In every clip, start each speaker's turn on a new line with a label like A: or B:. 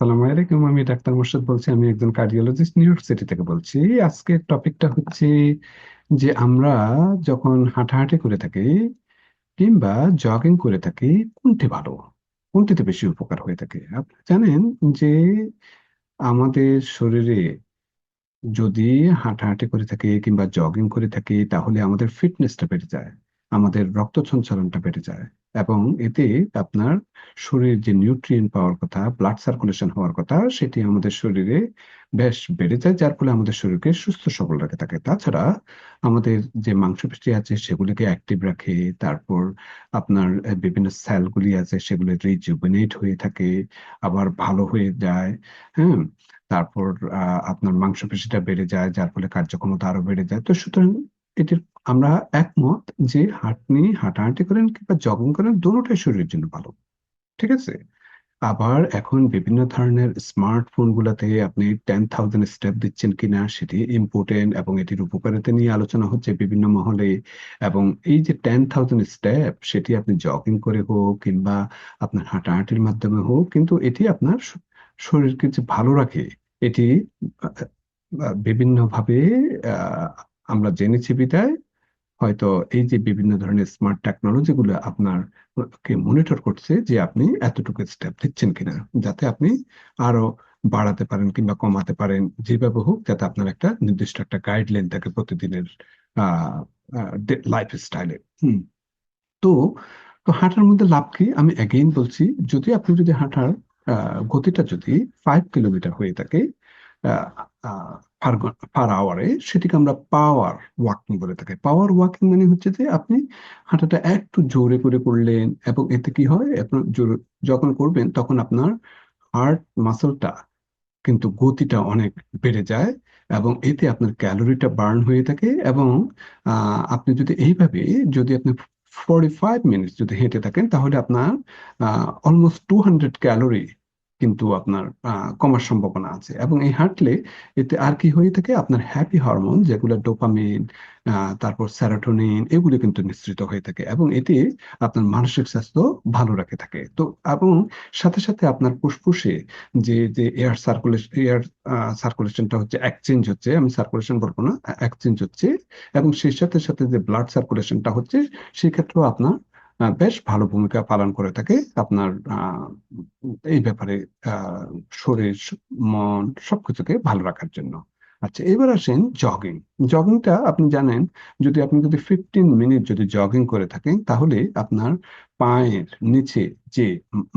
A: সালাম আলাইকুম, আমি ডাক্তার মোর্শেদ বলছি, আমি একজন কার্ডিওলজিস্ট নিউ ইয়র্ক সিটি থেকে বলছি। আজকের টপিকটা হচ্ছে যে আমরা যখন হাঁটাহাঁটি করে থাকি কিংবা জগিং করে থাকি, কোনটি ভালো? কোনটিতে বেশি উপকার হয়ে থাকে? আপনি জানেন যে আমাদের শরীরে যদি হাঁটাহাঁটি করে থাকি কিংবা জগিং করে থাকি, তাহলে আমাদের ফিটনেসটা বেড়ে যায়, আমাদের রক্ত সঞ্চালনটা বেড়ে যায়। এবং এতে আপনার শরীরের যে নিউট্রিয়েন্ট পাওয়ার কথা ব্লাড সার্কুলেশন হওয়ার কথা, সেটি আমাদের শরীরে বেশ বেড়ে যায়, যার ফলে আমাদের শরীরকে সুস্থ সবল রাখে থাকে। তাছাড়া আমাদের যে মাংসপেশি আছে, সেগুলিকে অ্যাক্টিভ রাখে, তারপর আপনার বিভিন্ন সেলগুলি আছে, সেগুলো রিজুভিনেট হয়ে থাকে, আবার ভালো হয়ে যায় হ্যাঁ? তারপর আপনার মাংসপেশিটা বেড়ে যায়, যার ফলে কার্যক্ষমতা আরও বেড়ে যায়। তো সুতরাং এটির আমরা একমত যে হাঁটনি, হাঁটাহাঁটি করেন কিংবা জগিং করেন দুটোটাই শরীরের জন্য ভালো। ঠিক আছে? আবার এখন বিভিন্ন ধরনের স্মার্টফোন গুলাতে আপনি টেন থাউজেন্ড স্টেপ দিচ্ছেন কিনা সেটি ইম্পর্টেন্ট এবং এটির উপকারিতা নিয়ে আলোচনা হচ্ছে বিভিন্ন মহলে এবং এই যে টেন থাউজেন্ড স্টেপ সেটি আপনি জগিং করে হোক কিংবা আপনার হাঁটাহাঁটির মাধ্যমে হোক, কিন্তু এটি আপনার শরীরকে যে ভালো রাখে, এটি বিভিন্ন ভাবে আমরা জেনেছি বিদায়। হয়তো এই যে বিভিন্ন ধরনের স্মার্ট টেকনোলজি গুলো আপনার কে মনিটর করছে যে আপনি এতটুকু স্টেপ দিচ্ছেন কিনা, যাতে আপনি আরও বাড়াতে পারেন কিংবা কমাতে পারেন, যেভাবে হোক যাতে আপনার একটা নির্দিষ্ট একটা গাইডলাইন থাকে প্রতিদিনের লাইফ স্টাইলে তো তো হাঁটার মধ্যে লাভ কি? আমি এগেইন বলছি, যদি আপনি যদি হাঁটার গতিটা যদি ফাইভ কিলোমিটার হয়ে থাকে পার আওয়ারে সেটিকে আমরা পাওয়ার ওয়াকিং বলে থাকি। পাওয়ার ওয়াকিং মানে হচ্ছে যে আপনি হাঁটাটা একটু জোরে করে করলেন এবং এতে কি হয়? আপনার যখন করবেন তখন আপনার হার্ট মাসলটা কিন্তু গতিটা অনেক বেড়ে যায় এবং এতে আপনার ক্যালোরিটা বার্ন হয়ে থাকে এবং আপনি যদি এইভাবে যদি আপনি ফর্টি ফাইভ মিনিটস যদি হেঁটে থাকেন তাহলে আপনার অলমোস্ট টু হান্ড্রেড ক্যালোরি কিন্তু আপনার কমার সম্ভাবনা আছে। এবং এই হাঁটলে এতে আর কি হয়ে থাকে? আপনার হ্যাপি হরমোন যেগুলো ডোপামিন তারপর সেরোটোনিন এগুলো কিন্তু নিঃসৃত হয়ে থাকে এবং এটি আপনার মানসিক স্বাস্থ্য ভালো রাখে থাকে। তো এবং সাথে সাথে আপনার ফুসফুসে যে যে এয়ার সার্কুলেশন এয়ার সার্কুলেশনটা হচ্ছে এক্সচেঞ্জ হচ্ছে, আমি সার্কুলেশন বলব না এক্সচেঞ্জ হচ্ছে এবং সেই সাথে সাথে যে ব্লাড সার্কুলেশনটা হচ্ছে সেই ক্ষেত্রেও আপনার বেশ ভালো ভূমিকা পালন করে থাকে আপনার এই ব্যাপারে শরীর, মন সবকিছুকে ভালো রাখার জন্য। আচ্ছা এবার আসেন জগিং জগিংটা আপনি জানেন, যদি আপনি যদি ফিফটিন মিনিট যদি জগিং করে থাকেন, তাহলে আপনার পায়ের নিচে যে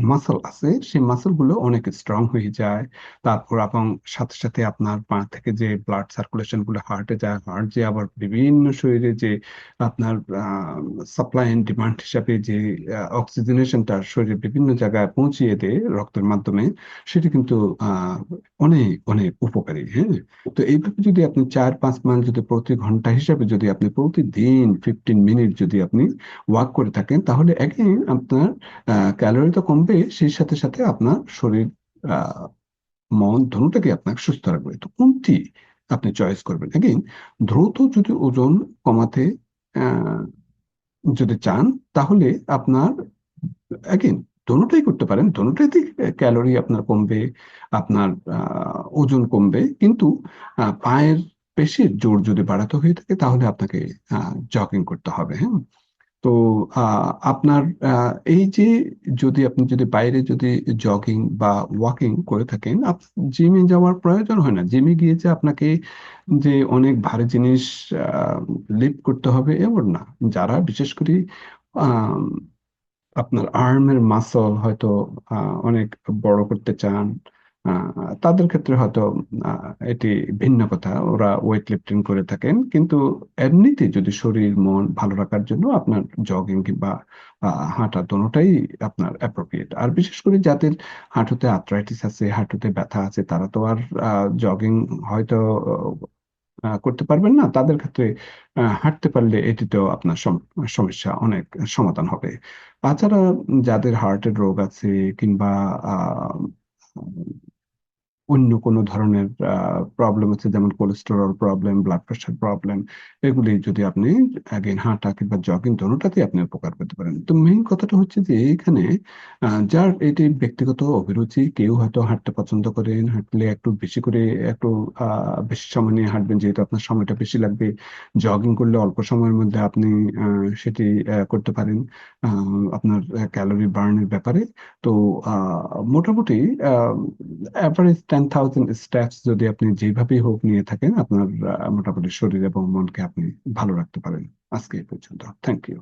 A: মাসল আছে, সেই মাসলগুলো অনেক স্ট্রং হয়ে যায়। তারপর এবং সাথে সাথে আপনার পা থেকে যে ব্লাড সার্কুলেশনগুলো হার্টে যায় হার্ট যে আবার বিভিন্ন শরীরে যে আপনার সাপ্লাই এন্ড ডিমান্ড হিসাবে যে অক্সিজেনেশনটা শরীরে বিভিন্ন জায়গায় পৌঁছিয়ে দেয় রক্তের মাধ্যমে, সেটি কিন্তু অনেক অনেক উপকারী হ্যাঁ? তো এইভাবে যদি আপনি চার পাঁচ মাইল যদি প্রতি ঘণ্টা হিসাবে যদি আপনি প্রতিদিন ফিফটিন মিনিট যদি আপনি ওয়াক করে থাকেন, তাহলে এগেইন আপনার ক্যালোরি তো কমবে, সেই সাথে সাথে আপনার শরীর মন দুটোটাকে আপনাকে সুস্থ রাখবে। তো কোনটি আপনি চয়েস করবেন? এগেইন দ্রুত যদি ওজন কমাতে যদি চান, তাহলে আপনার এগেইন দোনোটাই করতে পারেন। দোনোটাইতে ক্যালোরি আপনার কমবে, আপনার ওজন কমবে। কিন্তু পায়ের পেশির জোর যদি বাড়াতে হয়ে থাকে, তাহলে আপনাকে জগিং করতে হবে হ্যাঁ? তো আপনার এই যে যদি আপনি যদি বাইরে যদি জগিং বা ওয়াকিং করে থাকেন জিমে যাওয়ার প্রয়োজন হয় না। জিমে গিয়ে যে আপনাকে যে অনেক ভারী জিনিস লিফট করতে হবে, এমন না। যারা বিশেষ করে আপনার আর্মের মাসল হয়তো অনেক বড় করতে চান তাদের ক্ষেত্রে হয়তো এটি ভিন্ন কথা। ওরা ওয়েট লিফটিং করে থাকেন। কিন্তু এমনিতে যদি শরীর, মন ভালো রাখার জন্য আপনার জগিং কিংবা হাঁটা দোনোটাই আপনার অ্যাপ্রোপ্রিয়েট আর বিশেষ করে যাদের হাঁটুতে আর্থ্রাইটিস আছে, হাঁটুতে ব্যথা আছে, তারা তো আর জগিং হয়তো করতে পারবেন না। তাদের ক্ষেত্রে হাঁটতে পারলে এটিতেও আপনার সম- সমস্যা অনেক সমাধান হবে। তাছাড়া যাদের হার্টের রোগ আছে কিংবা অন্য কোনো ধরনের প্রবলেম আছে, যেমন cholesterol problem blood pressure problem এগুলি যদি আপনি অ্যাগেন হাঁটা কিংবা জগিং দোনোটাতেই আপনি উপকার পেতে পারেন। তো মেইন কথাটা হচ্ছে যে এখানে যার এটি ব্যক্তিগত অভিরুচি, কেউ হয়তো হাঁটতে পছন্দ করেন, হাঁটলে একটু বেশি করে, একটু বেশি সময় নিয়ে হাঁটবেন, যেহেতু আপনার সময়টা বেশি লাগবে। জগিং করলে অল্প সময়ের মধ্যে আপনি সেটি করতে পারেন। আপনার ক্যালোরি বার্নের ব্যাপারে। তো মোটামুটি অ্যাভারেজ টেন থাউজেন্ড স্টেপস যদি আপনি যেভাবেই হোক নিয়ে থাকেন, আপনার মোটামুটি শরীর এবং মনকে আপনি ভালো রাখতে পারেন। আজকে এই পর্যন্ত। Thank you